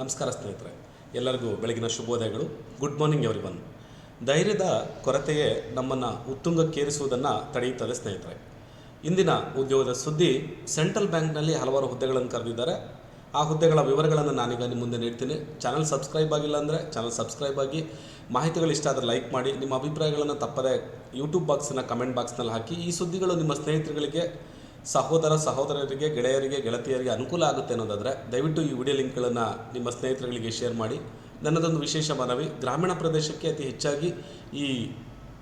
ನಮಸ್ಕಾರ ಸ್ನೇಹಿತರೆ, ಎಲ್ಲರಿಗೂ ಬೆಳಗಿನ ಶುಭೋದಯಗಳು. ಗುಡ್ ಮಾರ್ನಿಂಗ್ ಎವ್ರಿ ಒನ್ ಧೈರ್ಯದ ಕೊರತೆಯೇ ನಮ್ಮನ್ನು ಉತ್ತುಂಗಕ್ಕೇರಿಸುವುದನ್ನು ತಡೆಯುತ್ತದೆ ಸ್ನೇಹಿತರೆ. ಇಂದಿನ ಉದ್ಯೋಗದ ಸುದ್ದಿ, ಸೆಂಟ್ರಲ್ ಬ್ಯಾಂಕ್ನಲ್ಲಿ ಹಲವಾರು ಹುದ್ದೆಗಳನ್ನು ಕರೆದಿದ್ದಾರೆ. ಆ ಹುದ್ದೆಗಳ ವಿವರಗಳನ್ನು ನಾನೀಗ ನಿಮ್ಮ ಮುಂದೆ ನೀಡ್ತೀನಿ. ಚಾನಲ್ ಸಬ್ಸ್ಕ್ರೈಬ್ ಆಗಿಲ್ಲ ಅಂದರೆ ಚಾನಲ್ ಸಬ್ಸ್ಕ್ರೈಬ್ ಆಗಿ, ಮಾಹಿತಿಗಳು ಇಷ್ಟ ಆದರೆ ಲೈಕ್ ಮಾಡಿ, ನಿಮ್ಮ ಅಭಿಪ್ರಾಯಗಳನ್ನು ತಪ್ಪದೆ ಯೂಟ್ಯೂಬ್ ಬಾಕ್ಸಿನ ಕಮೆಂಟ್ ಬಾಕ್ಸ್ನಲ್ಲಿ ಹಾಕಿ, ಈ ಸುದ್ದಿಗಳು ನಿಮ್ಮ ಸ್ನೇಹಿತರುಗಳಿಗೆ ಸಹೋದರ ಸಹೋದರರಿಗೆ, ಗೆಳೆಯರಿಗೆ, ಗೆಳತಿಯರಿಗೆ ಅನುಕೂಲ ಆಗುತ್ತೆ ಅನ್ನೋದಾದರೆ ದಯವಿಟ್ಟು ಈ ವಿಡಿಯೋ ಲಿಂಕ್ಗಳನ್ನು ನಿಮ್ಮ ಸ್ನೇಹಿತರುಗಳಿಗೆ ಶೇರ್ ಮಾಡಿ. ನನ್ನದೊಂದು ವಿಶೇಷ ಮನವಿ, ಗ್ರಾಮೀಣ ಪ್ರದೇಶಕ್ಕೆ ಅತಿ ಹೆಚ್ಚಾಗಿ ಈ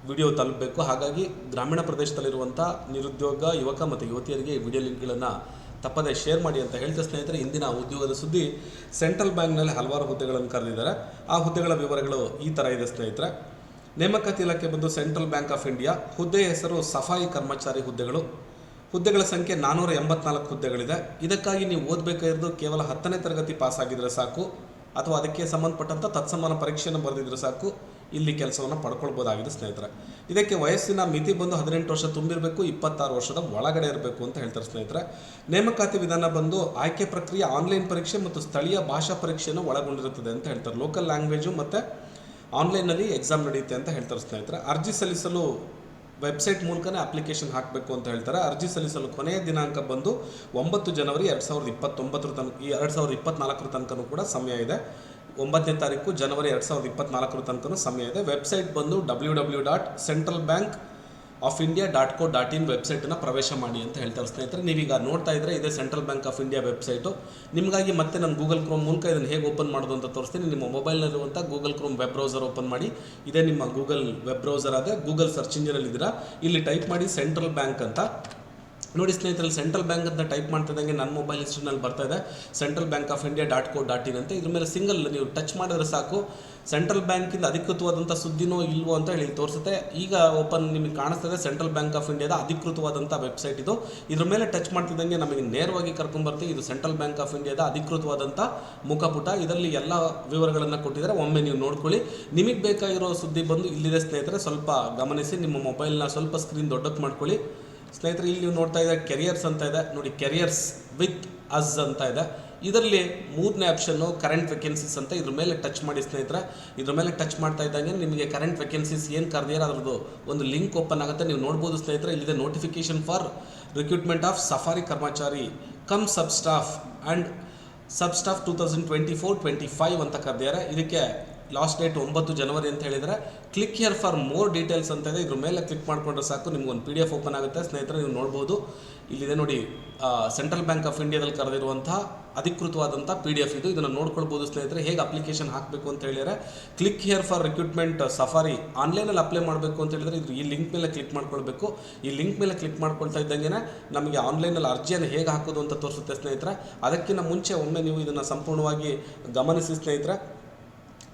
ವಿಡಿಯೋ ತಲುಪಬೇಕು. ಹಾಗಾಗಿ ಗ್ರಾಮೀಣ ಪ್ರದೇಶದಲ್ಲಿರುವಂಥ ನಿರುದ್ಯೋಗ, ಯುವಕ ಮತ್ತು ಯುವತಿಯರಿಗೆ ಈ ವಿಡಿಯೋ ಲಿಂಕ್ಗಳನ್ನು ತಪ್ಪದೇ ಶೇರ್ ಮಾಡಿ ಅಂತ ಹೇಳ್ತಾ ಸ್ನೇಹಿತರೆ, ಇಂದಿನ ಉದ್ಯೋಗದ ಸುದ್ದಿ, ಸೆಂಟ್ರಲ್ ಬ್ಯಾಂಕ್ನಲ್ಲಿ ಹಲವಾರು ಹುದ್ದೆಗಳನ್ನು ಕರೆದಿದ್ದಾರೆ. ಆ ಹುದ್ದೆಗಳ ವಿವರಗಳು ಈ ಥರ ಇದೆ ಸ್ನೇಹಿತರೆ. ನೇಮಕಾತಿ ಇಲಾಖೆ ಬಂದು ಸೆಂಟ್ರಲ್ ಬ್ಯಾಂಕ್ ಆಫ್ ಇಂಡಿಯಾ ಹುದ್ದೆಯ ಹೆಸರು ಸಫಾಯಿ ಕರ್ಮಚಾರಿ ಹುದ್ದೆಗಳು. ಹುದ್ದೆಗಳ ಸಂಖ್ಯೆ ನಾನ್ನೂರ ಎಂಬತ್ನಾಲ್ಕು ಹುದ್ದೆಗಳಿದೆ. ಇದಕ್ಕಾಗಿ ನೀವು ಓದಬೇಕಾಗಿರೋದು ಕೇವಲ ಹತ್ತನೇ ತರಗತಿ ಪಾಸ್ ಆಗಿದ್ರೆ ಸಾಕು, ಅಥವಾ ಅದಕ್ಕೆ ಸಂಬಂಧಪಟ್ಟಂಥ ತತ್ಸಮಾನ ಪರೀಕ್ಷೆಯನ್ನು ಬರೆದಿದ್ರೆ ಸಾಕು, ಇಲ್ಲಿ ಕೆಲಸವನ್ನು ಪಡ್ಕೊಳ್ಬೋದಾಗಿದೆ ಸ್ನೇಹಿತರೆ. ಇದಕ್ಕೆ ವಯಸ್ಸಿನ ಮಿತಿ ಬಂದು ಹದಿನೆಂಟು ವರ್ಷ ತುಂಬಿರಬೇಕು, ಇಪ್ಪತ್ತಾರು ವರ್ಷದ ಒಳಗಡೆ ಇರಬೇಕು ಅಂತ ಹೇಳ್ತಾರೆ ಸ್ನೇಹಿತರೆ. ನೇಮಕಾತಿ ವಿಧಾನ ಬಂದು ಆಯ್ಕೆ ಪ್ರಕ್ರಿಯೆ, ಆನ್ಲೈನ್ ಪರೀಕ್ಷೆ ಮತ್ತು ಸ್ಥಳೀಯ ಭಾಷಾ ಪರೀಕ್ಷೆಯನ್ನು ಒಳಗೊಂಡಿರುತ್ತದೆ ಅಂತ ಹೇಳ್ತಾರೆ. ಲೋಕಲ್ ಲ್ಯಾಂಗ್ವೇಜು ಮತ್ತು ಆನ್ಲೈನಲ್ಲಿ ಎಕ್ಸಾಮ್ ನಡೆಯುತ್ತೆ ಅಂತ ಹೇಳ್ತಾರೆ ಸ್ನೇಹಿತರೆ. ಅರ್ಜಿ ಸಲ್ಲಿಸಲು ವೆಬ್ಸೈಟ್ ಮೂಲಕನೇ ಅಪ್ಲಿಕೇಶನ್ ಹಾಕಬೇಕು ಅಂತ ಹೇಳ್ತಾರೆ. ಅರ್ಜಿ ಸಲ್ಲಿಸಲು ಕೊನೆಯ ದಿನಾಂಕ ಬಂದು ಒಂಬತ್ತು ಜನವರಿ ಎರಡು ಸಾವಿರದ ಇಪ್ಪತ್ತೊಂಬತ್ತರ ತನಕ, ಈ ಎರಡು ಸಾವಿರದ ಇಪ್ಪತ್ನಾಲ್ಕರ ತನಕನೂ ಕೂಡ ಸಮಯ ಇದೆ. ಒಂಬತ್ತನೇ ತಾರೀಕು ಜನವರಿ ಎರಡು ಸಾವಿರದ ಇಪ್ಪತ್ನಾಲ್ಕರ ತನಕನೂ ಸಮಯ ಇದೆ. ವೆಬ್ಸೈಟ್ ಬಂದು W W dot central bank of India dot co dot in ವೆಬ್ಸೈಟನ್ನು ಪ್ರವೇಶ ಮಾಡಿ ಅಂತ ಹೇಳ್ತಾರೆ ಸ್ನೇಹಿತರೆ. ನೀವೀಗ ನೋಡ್ತಾ ಇದ್ರೆ ಇದೇ central bank of India website ನಿಮಗಾಗಿ ಮತ್ತೆ ನಾನು ಗೂಗಲ್ ಕ್ರೋಮ್ ಮೂಲಕ ಇದನ್ನು ಹೇಗೆ ಓಪನ್ ಮಾಡೋದು ಅಂತ ತೋರಿಸ್ತೀನಿ. ನಿಮ್ಮ ಮೊಬೈಲ್ನಲ್ಲಿರುವಂಥ Google Chrome web browser open ಮಾಡಿ. ಇದೇ ನಿಮ್ಮ ಗೂಗಲ್ ವೆಬ್ ಬ್ರೌಸರ್ ಆದರೆ ಗೂಗಲ್ ಸರ್ಚ್ ಇಂಜಿನಲ್ಲಿದ್ದೀರಾ ಇಲ್ಲಿ ಟೈಪ್ ಮಾಡಿ ಸೆಂಟ್ರಲ್ ಬ್ಯಾಂಕ್ ಅಂತ. ನೋಡಿ ಸ್ನೇಹಿತರಲ್ಲಿ ಸೆಂಟ್ರಲ್ ಬ್ಯಾಂಕ್ ಅಂತ ಟೈಪ್ ಮಾಡ್ತಿದ್ದಂಗೆ ನನ್ನ ಮೊಬೈಲ್ ಹಿಸ್ಟ್ರಿನಲ್ಲಿ ಬರ್ತಾ ಇದೆ. Central bank of India dot co dot in ಅಂತ. ಇದ್ರ ಮೇಲೆ ಸಿಂಗಲ್ ನೀವು ಟಚ್ ಮಾಡಿದ್ರೆ ಸಾಕು. ಸೆಂಟ್ರಲ್ ಬ್ಯಾಂಕಿಂದ ಅಧಿಕೃತವಾದಂಥ ಸುದ್ದಿನೋ ಇಲ್ವೋ ಅಂತ ಹೇಳಿ ತೋರಿಸುತ್ತೆ. ಈಗ ಓಪನ್ ನಿಮಗೆ ಕಾಣಿಸ್ತದೆ ಸೆಂಟ್ರಲ್ ಬ್ಯಾಂಕ್ ಆಫ್ ಇಂಡಿಯಾದ ಅಧಿಕೃತವಾದಂಥ ವೆಬ್ಸೈಟ್ ಇದು. ಇದ್ರ ಮೇಲೆ ಟಚ್ ಮಾಡ್ತಿದ್ದಂಗೆ ನಮಗೆ ನೇರವಾಗಿ ಕರ್ಕೊಂಬರ್ತೀವಿ ಇದು ಸೆಂಟ್ರಲ್ ಬ್ಯಾಂಕ್ ಆಫ್ ಇಂಡಿಯಾದ ಅಧಿಕೃತವಾದಂಥ ಮುಖಪುಟ. ಇದರಲ್ಲಿ ಎಲ್ಲ ವಿವರಗಳನ್ನು ಕೊಟ್ಟಿದ್ದಾರೆ. ಒಮ್ಮೆ ನೀವು ನೋಡ್ಕೊಳ್ಳಿ. ನಿಮಗೆ ಬೇಕಾಗಿರೋ ಸುದ್ದಿ ಬಂದು ಇಲ್ಲಿದೆ ಸ್ನೇಹಿತರೆ. ಸ್ವಲ್ಪ ಗಮನಿಸಿ. ನಿಮ್ಮ ಮೊಬೈಲ್ನ ಸ್ವಲ್ಪ ಸ್ಕ್ರೀನ್ ದೊಡ್ಡಕ್ಕೆ ಮಾಡ್ಕೊಳ್ಳಿ. ಸ್ನೇಹಿತರೆ, ಇಲ್ಲಿ ನೀವು ನೋಡ್ತಾ ಇದ್ದಾರೆ ಕೆರಿಯರ್ಸ್ ಅಂತ ಇದೆ. ನೋಡಿ ಕೆರಿಯರ್ಸ್ ವಿತ್ ಅಸ್ ಅಂತ ಇದೆ. ಇದರಲ್ಲಿ ಮೂರನೇ ಆಪ್ಷನ್ನು ಕರೆಂಟ್ ವೆಕೆನ್ಸೀಸ್ ಅಂತ ಇದ್ರ ಮೇಲೆ ಟಚ್ ಮಾಡಿ ಸ್ನೇಹಿತರೆ. ಇದ್ರ ಮೇಲೆ ಟಚ್ ಮಾಡ್ತಾ ಇದ್ದಂಗೆ ನಿಮಗೆ ಕರೆಂಟ್ ವೆಕೆನ್ಸೀಸ್ ಏನು ಕರೆದಿರೋ ಅದ್ರದ್ದು ಒಂದು ಲಿಂಕ್ ಓಪನ್ ಆಗುತ್ತೆ. ನೀವು ನೋಡ್ಬೋದು ಸ್ನೇಹಿತರೆ, ಇಲ್ಲಿದೆ notification for recruitment of safai karmachari cum sub staff and sub staff two thousand twenty four twenty five ಅಂತ ಕರೆದಿದ್ದಾರೆ. ಇದಕ್ಕೆ ಲಾಸ್ಟ್ ಡೇಟ್ ಒಂಬತ್ತು ಜನವರಿ ಅಂತ ಹೇಳಿದರೆ click here for more details ಅಂತ ಇದೆ ಇದ್ರ ಮೇಲೆ ಕ್ಲಿಕ್ ಮಾಡಿಕೊಂಡ್ರೆ ಸಾಕು, ನಿಮ್ಗೆ ಒಂದು ಪಿ ಡಿ ಎಫ್ ಓಪನ್ ಆಗುತ್ತೆ. ಸ್ನೇಹಿತರೆ, ನೀವು ನೋಡ್ಬೋದು. ಇಲ್ಲಿದೆ ನೋಡಿ ಸೆಂಟ್ರಲ್ ಬ್ಯಾಂಕ್ ಆಫ್ ಇಂಡಿಯಾದಲ್ಲಿ ಕರೆದಿರುವಂಥ ಅಧಿಕೃತವಾದಂಥ ಪಿ ಡಿ ಎಫ್ ಇದು. ಇದನ್ನು ನೋಡ್ಕೊಳ್ಬೋದು ಸ್ನೇಹಿತರೆ. ಹೇಗೆ ಅಪ್ಲಿಕೇಶನ್ ಹಾಕಬೇಕು ಅಂತ ಹೇಳಿದರೆ click here for recruitment safai ಆನ್ಲೈನಲ್ಲಿ ಅಪ್ಲೈ ಮಾಡಬೇಕು ಅಂತ ಹೇಳಿದರೆ ಇದು ಈ ಲಿಂಕ್ ಮೇಲೆ ಕ್ಲಿಕ್ ಮಾಡ್ಕೊಳ್ಬೇಕು. ಈ ಲಿಂಕ್ ಮೇಲೆ ಕ್ಲಿಕ್ ಮಾಡ್ಕೊಳ್ತಾ ಇದ್ದಂಗೆ ನಮಗೆ ಆನ್ಲೈನಲ್ಲಿ ಅರ್ಜಿಯನ್ನು ಹೇಗೆ ಹಾಕೋದು ಅಂತ ತೋರಿಸುತ್ತೆ ಸ್ನೇಹಿತರೆ. ಅದಕ್ಕಿಂತ ಮುಂಚೆ ಒಮ್ಮೆ ನೀವು ಇದನ್ನು ಸಂಪೂರ್ಣವಾಗಿ ಗಮನಿಸಿ ಸ್ನೇಹಿತರೆ.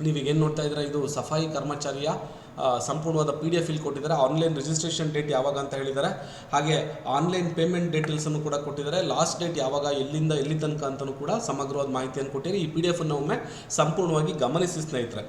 ನೀವೀಗೇನು ನೋಡ್ತಾ ಇದ್ದೀರಾ? ಇದು ಸಫಾಯಿ ಕರ್ಮಚಾರಿಯ ಸಂಪೂರ್ಣವಾದ ಪಿ ಡಿ ಎಫ್ ಇಲ್ಲಿ ಕೊಟ್ಟಿದ್ದಾರೆ. ಆನ್ಲೈನ್ ರಿಜಿಸ್ಟ್ರೇಷನ್ ಡೇಟ್ ಯಾವಾಗ ಅಂತ ಹೇಳಿದ್ದಾರೆ. ಹಾಗೆ ಆನ್ಲೈನ್ ಪೇಮೆಂಟ್ ಡೀಟೇಲ್ಸನ್ನು ಕೂಡ ಕೊಟ್ಟಿದ್ದಾರೆ. ಲಾಸ್ಟ್ ಡೇಟ್ ಯಾವಾಗ, ಎಲ್ಲಿಂದ, ಎಲ್ಲಿ ತನಕ ಅಂತಲೂ ಕೂಡ ಸಮಗ್ರವಾದ ಮಾಹಿತಿಯನ್ನು ಕೊಟ್ಟಿದ್ದಾರೆ ಈ ಪಿ ಡಿ ಎಫನ್ನು ಒಮ್ಮೆ ಸಂಪೂರ್ಣವಾಗಿ ಗಮನಿಸಿ ಸ್ನೇಹಿತರೆ.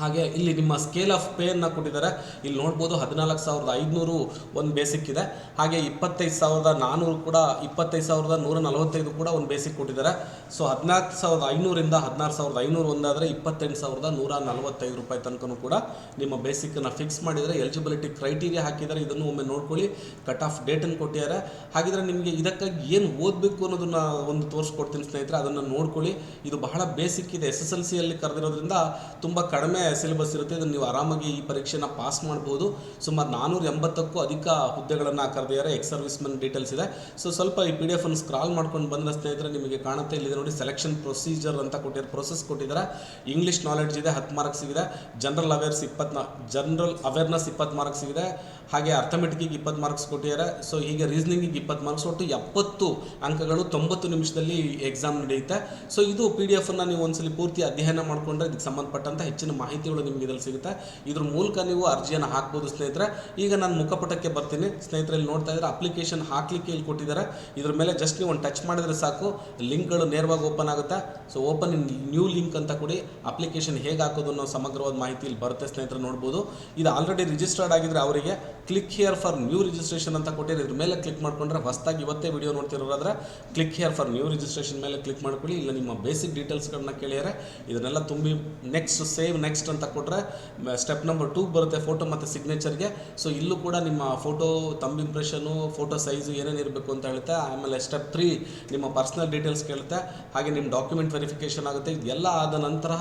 ಹಾಗೆ ಇಲ್ಲಿ ನಿಮ್ಮ ಸ್ಕೇಲ್ ಆಫ್ ಪೇಯನ್ನು ಕೊಟ್ಟಿದ್ದಾರೆ. ಇಲ್ಲಿ ನೋಡ್ಬೋದು ಹದಿನಾಲ್ಕು ಸಾವಿರದ ಐದುನೂರು ಒಂದು ಬೇಸಿಕ್ ಇದೆ. ಹಾಗೆ ಇಪ್ಪತ್ತೈದು ಸಾವಿರದ ನಾನ್ನೂರು ಕೂಡ, ಇಪ್ಪತ್ತೈದು ಸಾವಿರದ ನೂರ ನಲವತ್ತೈದು ಕೂಡ ಒಂದು ಬೇಸಿಕ್ ಕೊಟ್ಟಿದ್ದಾರೆ. ಸೊ ಹದಿನಾಲ್ಕು ಸಾವಿರದ ಐನೂರಿಂದ ಹದಿನಾರು ಸಾವಿರದ ಐನೂರು ಒಂದಾದರೆ ಇಪ್ಪತ್ತೆಂಟು ಸಾವಿರದ ನೂರ ನಲವತ್ತೈದು ರೂಪಾಯಿ ತನಕನೂ ಕೂಡ ನಿಮ್ಮ ಬೇಸಿಕ್ಕನ್ನು ಫಿಕ್ಸ್ ಮಾಡಿದರೆ ಎಲಿಜಿಬಿಲಿಟಿ ಕ್ರೈಟೀರಿಯಾ ಹಾಕಿದ್ದಾರೆ. ಇದನ್ನು ಒಮ್ಮೆ ನೋಡ್ಕೊಳ್ಳಿ. ಕಟ್ ಆಫ್ ಡೇಟನ್ನು ಕೊಟ್ಟಿದ್ದಾರೆ. ಹಾಗಿದ್ರೆ ನಿಮಗೆ ಇದಕ್ಕಾಗಿ ಏನು ಓದಬೇಕು ಅನ್ನೋದನ್ನು ಒಂದು ತೋರಿಸ್ಕೊಡ್ತೀನಿ ಸ್ನೇಹಿತರೆ. ಅದನ್ನು ನೋಡ್ಕೊಳ್ಳಿ. ಇದು ಬಹಳ ಬೇಸಿಕ್ ಇದೆ. ಎಸ್ ಎಸ್ ಎಲ್ ಸಿಯಲ್ಲಿ ಕರೆದಿರೋದ್ರಿಂದ ತುಂಬ ಕಡಿಮೆ ಸಿಲೆಬಸ್ ಇರುತ್ತೆ, ಇದನ್ನು ನೀವು ಆರಾಮಾಗಿ ಈ ಪರೀಕ್ಷೆನ ಪಾಸ್ ಮಾಡ್ಬೋದು. ಸುಮಾರು ನಾನ್ನೂರ ಎಂಬತ್ತಕ್ಕೂ ಅಧಿಕ ಹುದ್ದೆಗಳನ್ನು ಕರೆದಿದ್ದಾರೆ ಎಕ್ಸ್ ಸರ್ವಿಸ್ಮೆನ್ ಡೀಟೇಲ್ಸ್ ಇದೆ. ಸೊ ಸ್ವಲ್ಪ ಈ ಪಿ ಡಿ ಎಫ್ ಅನ್ನು ಸ್ಕ್ರಾಲ್ ಮಾಡ್ಕೊಂಡು ಬಂದ ಸ್ನೇಹಿತರೆ ನಿಮಗೆ ಕಾಣುತ್ತೆ. ಇಲ್ಲಿದೆ ನೋಡಿ ಸೆಲೆಕ್ಷನ್ ಪ್ರೊಸೀಜರ್ ಅಂತ ಕೊಟ್ಟಿದ್ದಾರೆ ಪ್ರೊಸೆಸ್ ಕೊಟ್ಟಿದ್ದಾರೆ. ಇಂಗ್ಲೀಷ್ ನಾಲೆಡ್ಜ್ ಇದೆ, ಹತ್ತು ಮಾರ್ಕ್ಸ್ ಇದೆ ಜನರಲ್ ಅವೇರ್ಸ್ ಇಪ್ಪತ್ನಾ ಜನರಲ್ ಅವೇರ್ನೆಸ್ ಇಪ್ಪತ್ತು ಮಾರ್ಕ್ಸ್ ಇದೆ ಹಾಗೆ ಅರ್ಥಮೆಟಿಕ್ಕಿಗೆ ಇಪ್ಪತ್ತು ಮಾರ್ಕ್ಸ್ ಕೊಟ್ಟಿದ್ದಾರೆ. ಸೊ ಹೀಗೆ ರೀಸನಿಂಗಿಗೆ ಇಪ್ಪತ್ತು ಮಾರ್ಕ್ಸ್ ಒಟ್ಟು ಎಪ್ಪತ್ತು ಅಂಕಗಳು ತೊಂಬತ್ತು ನಿಮಿಷದಲ್ಲಿ ಎಕ್ಸಾಮ್ ನಡೆಯುತ್ತೆ. ಸೊ ಇದು ಪಿ ಡಿ ಎಫನ್ನು ನೀವು ಒಂದ್ಸಲಿ ಪೂರ್ತಿ ಅಧ್ಯಯನ ಮಾಡಿಕೊಂಡ್ರೆ ಇದಕ್ಕೆ ಸಂಬಂಧಪಟ್ಟಂತ ಹೆಚ್ಚಿನ ಮಾಹಿತಿ ಮಾಹಿತಿಗಳು ನಿಮಗೆ ಇದರಲ್ಲಿ ಸಿಗುತ್ತೆ. ಇದ್ರ ಮೂಲಕ ನೀವು ಅರ್ಜಿಯನ್ನು ಹಾಕ್ಬೋದು ಸ್ನೇಹಿತರೆ. ಈಗ ನಾನು ಮುಖಪಟಕ್ಕೆ ಬರ್ತೀನಿ. ಸ್ನೇಹಿತರೆ ಇಲ್ಲಿ ನೋಡ್ತಾ ಇದ್ದಾರೆ ಅಪ್ಲಿಕೇಶನ್ ಹಾಕ್ಲಿಕ್ಕೆ ಇಲ್ಲಿ ಕೊಟ್ಟಿದ್ದಾರೆ. ಇದ್ರ ಮೇಲೆ ಜಸ್ಟ್ ನೀವು ಒಂದು ಟಚ್ ಮಾಡಿದ್ರೆ ಸಾಕು. ಲಿಂಕ್ಗಳು ನೇರವಾಗಿ ಓಪನ್ ಆಗುತ್ತೆ. So open in new link ಅಂತ ಕೊಡಿ. ಅಪ್ಲಿಕೇಶನ್ ಹೇಗೆ ಹಾಕೋದು ಅನ್ನೋ ಸಮಗ್ರವಾದ ಮಾಹಿತಿ ಇಲ್ಲಿ ಬರುತ್ತೆ ಸ್ನೇಹಿತರೆ, ನೋಡ್ಬೋದು. ಇದು ಆಲ್ರೆಡಿ ರಿಜಿಸ್ಟರ್ಡ್ ಆಗಿದ್ರೆ ಅವರಿಗೆ click here for new registration ಅಂತ ಕೊಟ್ಟಿರಿ. ಇದ್ರ ಮೇಲೆ ಕ್ಲಿಕ್ ಮಾಡ್ಕೊಂಡ್ರೆ ಹೊಸದಾಗಿ ಇವತ್ತೇ video ನೋಡ್ತಿರೋದ್ರೆ click here for new registration ಮೇಲೆ ಕ್ಲಿಕ್ ಮಾಡ್ಕೊಳ್ಳಿ. ಇಲ್ಲ ನಿಮ್ಮ ಬೇಸಿಕ್ ಡೀಟೇಲ್ಸ್ಗಳನ್ನ ಕೇಳಿದರೆ ಇದನ್ನೆಲ್ಲ ತುಂಬಿ ನೆಕ್ಸ್ಟ್ ಸೇವ್ ನೆಕ್ಸ್ಟ್ ಅಂತ ಕೊಟ್ಟರೆ ಸ್ಟೆಪ್ ನಂಬರ್ ಟೂ ಬರುತ್ತೆ ಫೋಟೋ ಮತ್ತು ಸಿಗ್ನೇಚರ್ಗೆ ಸೊ ಇಲ್ಲೂ ಕೂಡ ನಿಮ್ಮ photo thumb impression photo size ಏನೇನು ಇರಬೇಕು ಅಂತ ಹೇಳುತ್ತೆ. ಆಮೇಲೆ ಸ್ಟೆಪ್ ತ್ರೀ ನಿಮ್ಮ ಪರ್ಸ್ನಲ್ ಡೀಟೇಲ್ಸ್ ಕೇಳುತ್ತೆ. ಹಾಗೆ ನಿಮ್ಮ ಡಾಕ್ಯುಮೆಂಟ್ ವೆರಿಫಿಕೇಷನ್ ಆಗುತ್ತೆ. ಇದೆಲ್ಲ ಆದ ನಂತರ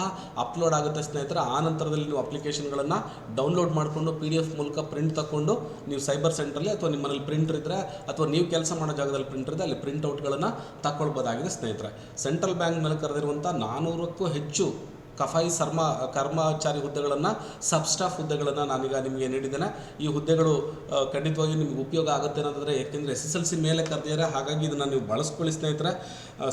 ಅಪ್ಲೋಡ್ ಆಗುತ್ತೆ ಸ್ನೇಹಿತರೆ. ಆ ನಂತರದಲ್ಲಿ ನೀವು ಅಪ್ಲಿಕೇಶನ್ಗಳನ್ನು ಡೌನ್ಲೋಡ್ ಮಾಡಿಕೊಂಡು ಪಿ ಡಿ ಎಫ್ ಮೂಲಕ ಪ್ರಿಂಟ್ ತಗೊಂಡು ನೀವು ಸೈಬರ್ ಸೆಂಟ್ರಲ್ಲಿ ಅಥವಾ ನಿಮ್ಮ ಮನೇಲಿ ಪ್ರಿಂಟರ್ ಇದ್ದರೆ ಅಥವಾ ನೀವು ಕೆಲಸ ಮಾಡೋ ಜಾಗದಲ್ಲಿ ಪ್ರಿಂಟರ್ ಇದೆ ಅಲ್ಲಿ ಪ್ರಿಂಟ್ ಔಟ್ಗಳನ್ನು ತಗೊಳ್ಬೋದಾಗಿದೆ ಸ್ನೇಹಿತರೆ. ಸೆಂಟ್ರಲ್ ಬ್ಯಾಂಕ್ ಮೇಲೆ ಕರೆದಿರುವಂಥ ನಾನ್ನೂರಕ್ಕೂ ಹೆಚ್ಚು ಕಫಾಯಿ ಸರ್ಮ, ಕರ್ಮಚಾರಿ ಹುದ್ದೆಗಳನ್ನು ಸಬ್ ಸ್ಟಾಫ್ ಹುದ್ದೆಗಳನ್ನು ನಾನೀಗ ನಿಮಗೆ ನೀಡಿದ್ದೇನೆ. ಈ ಹುದ್ದೆಗಳು ಖಂಡಿತವಾಗಿ ನಿಮಗೆ ಉಪಯೋಗ ಆಗುತ್ತೆ ಅನ್ನೋದಾದರೆ, ಯಾಕೆಂದರೆ ಎಸ್ ಎಸ್ ಎಲ್ ಸಿ ಮೇಲೆ ಕರೆದಿದ್ದಾರೆ. ಹಾಗಾಗಿ ಇದನ್ನು ನೀವು ಬಳಸ್ಕೊಳ್ಳಿ ಸ್ನೇಹಿತರೆ.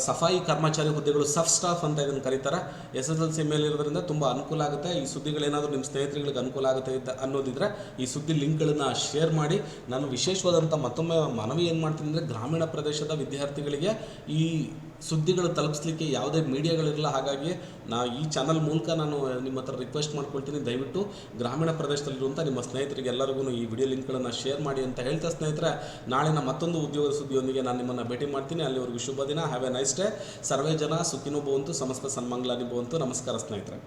ಸಫಾಯಿ ಕರ್ಮಚಾರಿ ಹುದ್ದೆಗಳು ಸಬ್ ಸ್ಟಾಫ್ ಅಂತ ಇದನ್ನು ಕರೀತಾರೆ. ಎಸ್ ಎಸ್ ಎಲ್ ಸಿ ಮೇಲೆ ಇರೋದ್ರಿಂದ ತುಂಬ ಅನುಕೂಲ ಆಗುತ್ತೆ. ಈ ಸುದ್ದಿಗಳೇನಾದರೂ ನಿಮ್ಮ ಸ್ನೇಹಿತರುಗಳಿಗೆ ಅನುಕೂಲ ಆಗುತ್ತೆ ಇದ್ದ, ಅನ್ನೋದಿದ್ರೆ ಈ ಸುದ್ದಿ ಲಿಂಕ್ಗಳನ್ನು ಶೇರ್ ಮಾಡಿ. ನಾನು ವಿಶೇಷವಾದಂಥ ಮತ್ತೊಮ್ಮೆ ಮನವಿ ಏನು ಮಾಡ್ತೀನಿ ಅಂದರೆ, ಗ್ರಾಮೀಣ ಪ್ರದೇಶದ ವಿದ್ಯಾರ್ಥಿಗಳಿಗೆ ಈ ಸುದ್ದಿಗಳು ತಲುಪಿಸ್ಲಿಕ್ಕೆ ಯಾವುದೇ ಮೀಡಿಯಾಗಳಿರಲ್ಲ, ಹಾಗಾಗಿ ನಾ ಈ ಚಾನಲ್ ಮೂಲಕ ನಾನು ನಿಮ್ಮ ಹತ್ರ ರಿಕ್ವೆಸ್ಟ್ ಮಾಡ್ಕೊಳ್ತೀನಿ. ದಯವಿಟ್ಟು ಗ್ರಾಮೀಣ ಪ್ರದೇಶದಲ್ಲಿರುವಂಥ ನಿಮ್ಮ ಸ್ನೇಹಿತರಿಗೆ ಎಲ್ಲರಿಗೂ ಈ ವಿಡಿಯೋ ಲಿಂಕ್ಗಳನ್ನು ಶೇರ್ ಮಾಡಿ ಅಂತ ಹೇಳ್ತಾ ಸ್ನೇಹಿತರೆ ನಾಳಿನ ಮತ್ತೊಂದು ಉದ್ಯೋಗ ಸುದ್ದಿಯೊಂದಿಗೆ ನಾನು ನಿಮ್ಮನ್ನು ಭೇಟಿ ಮಾಡ್ತೀನಿ. ಅಲ್ಲಿವರೆಗೂ ಶುಭ ದಿನ ಹ್ಯಾವ್ ಎ ನೈಸ್ ಡೇ ಸರ್ವೇ ಜನ ಸುಖಿನೂ ಭವಂತು, ಸಮಸ್ತ ಸನ್ಮಂಗ್ಲಾನಿ ಬಂತು ನಮಸ್ಕಾರ ಸ್ನೇಹಿತರೆ.